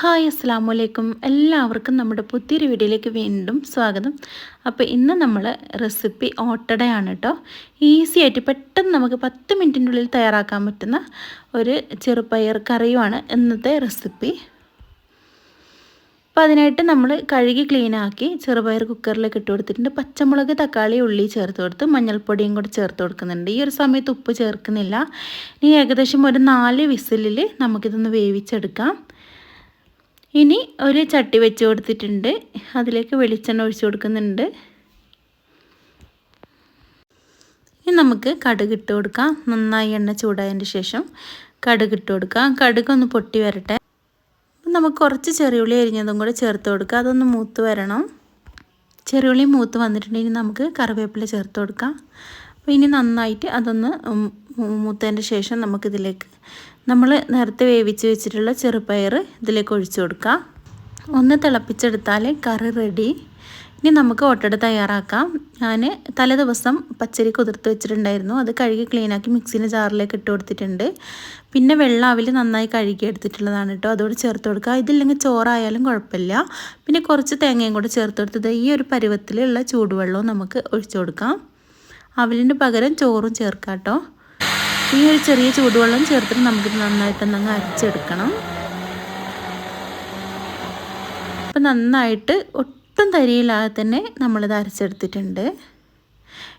Hi അസ്സാം വലൈക്കും എല്ലാവർക്കും നമ്മുടെ പുതിയൊരു വീഡിയോയിലേക്ക് വീണ്ടും സ്വാഗതം. അപ്പോൾ ഇന്ന് നമ്മൾ റെസിപ്പി ഓട്ടടയാണ് കേട്ടോ. ഈസി ആയിട്ട് പെട്ടെന്ന് നമുക്ക് പത്ത് മിനിറ്റിന്റെ ഉള്ളിൽ തയ്യാറാക്കാൻ പറ്റുന്ന ഒരു ചെറുപയർ കറിയുമാണ് ഇന്നത്തെ റെസിപ്പി. അപ്പോൾ അതിനായിട്ട് നമ്മൾ കഴുകി ക്ലീനാക്കി ചെറുപയർ കുക്കറിലേക്ക് ഇട്ട് കൊടുത്തിട്ടുണ്ട്. പച്ചമുളക് തക്കാളി ഉള്ളി ചേർത്ത് കൊടുത്ത് മഞ്ഞൾപ്പൊടിയും കൂടി ചേർത്ത് കൊടുക്കുന്നുണ്ട്. ഈ ഒരു സമയത്ത് ഉപ്പ് ചേർക്കുന്നില്ല. ഇനി ഏകദേശം ഒരു നാല് വിസിലിൽ നമുക്കിതൊന്ന് വേവിച്ചെടുക്കാം. ഇനി ഒരു ചട്ടി വെച്ച് കൊടുത്തിട്ടുണ്ട്. അതിലേക്ക് വെളിച്ചെണ്ണ ഒഴിച്ചു കൊടുക്കുന്നുണ്ട്. ഇനി നമുക്ക് കടുക് ഇട്ട് കൊടുക്കാം. നന്നായി എണ്ണ ചൂടായതിന് ശേഷം കടുക് ഇട്ട് കൊടുക്കാം. കടുക് ഒന്ന് പൊട്ടി വരട്ടെ. നമുക്ക് കുറച്ച് ചെറിയുള്ളി അരിഞ്ഞതും കൂടെ ചേർത്ത് കൊടുക്കാം. അതൊന്ന് മൂത്ത് വരണം. ചെറിയുള്ളി മൂത്ത് വന്നിട്ടുണ്ടെങ്കിൽ നമുക്ക് കറിവേപ്പില ചേർത്ത് കൊടുക്കാം. അപ്പോൾ ഇനി നന്നായിട്ട് അതൊന്ന് മൂത്തതിന്റെ ശേഷം നമുക്കിതിലേക്ക് നമ്മൾ നേരത്തെ വേവിച്ച് വെച്ചിട്ടുള്ള ചെറുപയർ ഇതിലേക്ക് ഒഴിച്ചു കൊടുക്കാം. ഒന്ന് തിളപ്പിച്ചെടുത്താൽ കറി റെഡി ഇനി നമുക്ക് ഓട്ടട തയ്യാറാക്കാം. ഞാൻ തലേ ദിവസം പച്ചരി കുതിർത്ത് വെച്ചിട്ടുണ്ടായിരുന്നു. അത് കഴുകി ക്ലീനാക്കി മിക്സിന്റെ ജാറിലേക്ക് ഇട്ട് കൊടുത്തിട്ടുണ്ട്. പിന്നെ വെള്ളാവിൽ നന്നായി കഴുകി എടുത്തിട്ടുള്ളതാണ് കേട്ടോ അതോട് ചേർത്ത് കൊടുക്കുക. ഇതില്ലെങ്കിൽ ചോറായാലും കുഴപ്പമില്ല. പിന്നെ കുറച്ച് തേങ്ങയും കൂടെ ചേർത്ത് കൊടുത്തത് ഈ ഒരു പരുവത്തിലുള്ള ചൂടുവെള്ളവും നമുക്ക് ഒഴിച്ചു കൊടുക്കാം. അവലിന് പകരം ചോറും ചേർക്കാം കേട്ടോ ഈ ഒരു ചെറിയ ചൂടുവെള്ളം ചേർത്തിട്ട് നമുക്കിത് നന്നായിട്ടൊന്നങ്ങ് അരച്ചെടുക്കണം. അപ്പം നന്നായിട്ട് ഒട്ടും തരിയില്ലാതെ തന്നെ നമ്മളിത് അരച്ചെടുത്തിട്ടുണ്ട്.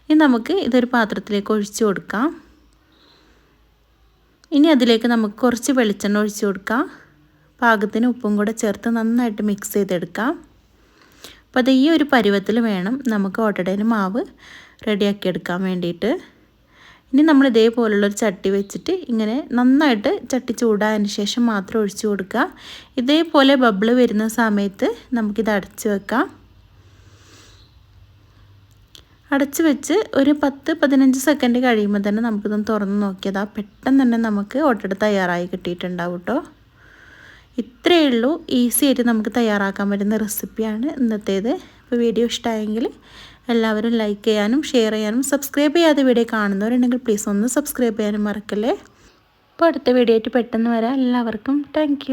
ഇനി നമുക്ക് ഇതൊരു പാത്രത്തിലേക്ക് ഒഴിച്ചു കൊടുക്കാം. ഇനി അതിലേക്ക് നമുക്ക് കുറച്ച് വെളിച്ചെണ്ണ ഒഴിച്ചു കൊടുക്കാം. പാകത്തിന് ഉപ്പും കൂടെ ചേർത്ത് നന്നായിട്ട് മിക്സ് ചെയ്തെടുക്കാം. അപ്പോൾ അത് ഈ ഒരു പരുവത്തിൽ വേണം നമുക്ക് ഓട്ടടേന് മാവ് റെഡിയാക്കിയെടുക്കാൻ വേണ്ടിയിട്ട്. ഇനി നമ്മൾ ഇതേപോലുള്ളൊരു ചട്ടി വെച്ചിട്ട് ഇങ്ങനെ നന്നായിട്ട് ചട്ടി ചൂടായതിന് ശേഷം മാത്രം ഒഴിച്ചു കൊടുക്കുക. ഇതേപോലെ ബബിൾ വരുന്ന സമയത്ത് നമുക്കിത് അടച്ചു വെക്കാം. അടച്ചു വെച്ച് ഒരു പത്ത് പതിനഞ്ച് സെക്കൻഡ് കഴിയുമ്പോൾ തന്നെ നമുക്കിതൊന്ന് തുറന്ന് നോക്കിയതാ പെട്ടെന്ന് തന്നെ നമുക്ക് ഓട്ടട തയ്യാറായി കിട്ടിയിട്ടുണ്ടാവും കേട്ടോ. ഇത്രയേ ഉള്ളൂ. ഈസി ആയിട്ട് നമുക്ക് തയ്യാറാക്കാൻ പറ്റുന്ന റെസിപ്പിയാണ് ഇന്നത്തേത്. അപ്പോൾ വീഡിയോ ഇഷ്ടമായെങ്കിൽ എല്ലാവരും ലൈക്ക് ചെയ്യാനും ഷെയർ ചെയ്യാനും സബ്സ്ക്രൈബ് ചെയ്യാതെ വീഡിയോ കാണുന്നവരുണ്ടെങ്കിൽ പ്ലീസ് ഒന്ന് സബ്സ്ക്രൈബ് ചെയ്യാനും മറക്കല്ലേ. അപ്പോൾ അടുത്ത വീഡിയോ ആയിട്ട് പെട്ടെന്ന് വരാം. എല്ലാവർക്കും താങ്ക്